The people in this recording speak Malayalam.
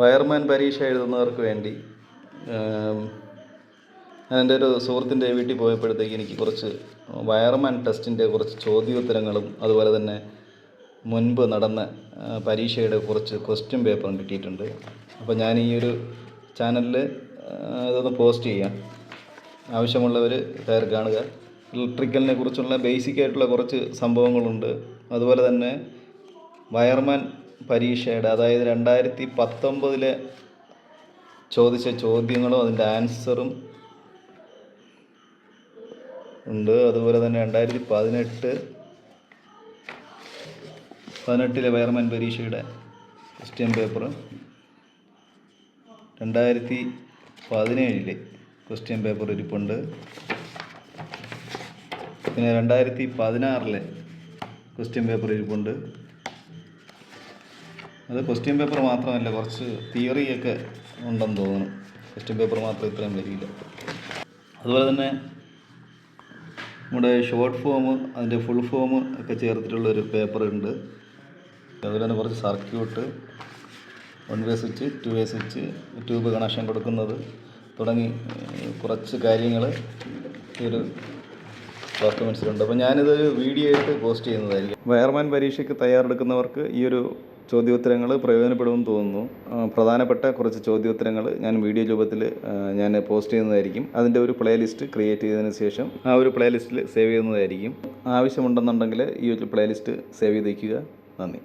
വയർമാൻ പരീക്ഷ എഴുതുന്നവർക്ക് വേണ്ടി എന്റെ ഒരു സുഹൃത്തിന്റെ വീട്ടിൽ പോയപ്പോഴത്തേക്ക് എനിക്ക് കുറച്ച് വയർമാൻ ടെസ്റ്റിന്റെ കുറച്ച് ചോദ്യോത്തരങ്ങളും അതുപോലെ തന്നെ മുൻപ് നടന്ന പരീക്ഷയുടെ കുറച്ച് ക്വസ്റ്റ്യൻ പേപ്പറും കിട്ടിയിട്ടുണ്ട്. അപ്പോൾ ഞാൻ ഈ ഒരു ചാനലിൽ ഇതൊന്ന് പോസ്റ്റ് ചെയ്യാം. ആവശ്യമുള്ളവർ കയറി കാണുക. ഇലക്ട്രിക്കലിനെ കുറിച്ചുള്ള ബേസിക് ആയിട്ടുള്ള കുറച്ച് സംഭവങ്ങളുണ്ട്. അതുപോലെ തന്നെ വയർമാൻ പരീക്ഷയുടെ അതായത് രണ്ടായിരത്തി പത്തൊമ്പതിലെ ചോദിച്ച ചോദ്യങ്ങളും അതിന്റെ ആൻസറും ഉണ്ട്. അതുപോലെ തന്നെ രണ്ടായിരത്തി പതിനെട്ട് പതിനെട്ടിലെ വയർമാൻ പരീക്ഷയുടെ ക്വസ്റ്റ്യൻ പേപ്പർ രണ്ടായിരത്തി പതിനേഴിലെ ക്വസ്റ്റ്യൻ പേപ്പർ ഇരിപ്പുണ്ട്. പിന്നെ രണ്ടായിരത്തി പതിനാറിലെ ക്വസ്റ്റ്യൻ പേപ്പർ ഇരിപ്പുണ്ട്. അത് ക്വസ്റ്റ്യൻ പേപ്പർ മാത്രമല്ല കുറച്ച് തിയറിയൊക്കെ ഉണ്ടെന്ന് തോന്നുന്നു. ക്വസ്റ്റ്യൻ പേപ്പർ മാത്രം ഇത്രയും വരില്ല അതുപോലെ തന്നെ നമ്മുടെ ഷോർട്ട് ഫോം അതിന്റെ ഫുൾ ഫോം ഒക്കെ ചേർത്തിട്ടുള്ളൊരു പേപ്പർ ഉണ്ട്. അതുപോലെ തന്നെ കുറച്ച് circuit one way switch two way switch tube connection കൊടുക്കുന്നത് തുടങ്ങി കുറച്ച് കാര്യങ്ങൾ ഈ ഒരു ഡോക്യുമെൻസിലുണ്ട് അപ്പോൾ ഞാനിതൊരു വീഡിയോ ആയിട്ട് പോസ്റ്റ് ചെയ്യുന്നതായിരിക്കും. വയർമാൻ പരീക്ഷയ്ക്ക് തയ്യാറെടുക്കുന്നവർക്ക് ഈ ഒരു ചോദ്യോത്തരങ്ങൾ പ്രയോജനപ്പെടുമെന്ന് തോന്നുന്നു. പ്രധാനപ്പെട്ട കുറച്ച് ചോദ്യോത്തരങ്ങൾ ഞാൻ വീഡിയോ രൂപത്തിൽ ഞാൻ പോസ്റ്റ് ചെയ്യുന്നതായിരിക്കും. അതിന്റെ ഒരു പ്ലേലിസ്റ്റ് ക്രിയേറ്റ് ചെയ്തതിന് ശേഷം ആ ഒരു പ്ലേലിസ്റ്റിൽ സേവ് ചെയ്യുന്നതായിരിക്കും. ആവശ്യമുണ്ടെന്നുണ്ടെങ്കിൽ ഈ ഒരു പ്ലേലിസ്റ്റ് സേവ് ചെയ്ത് വയ്ക്കുക നന്ദി.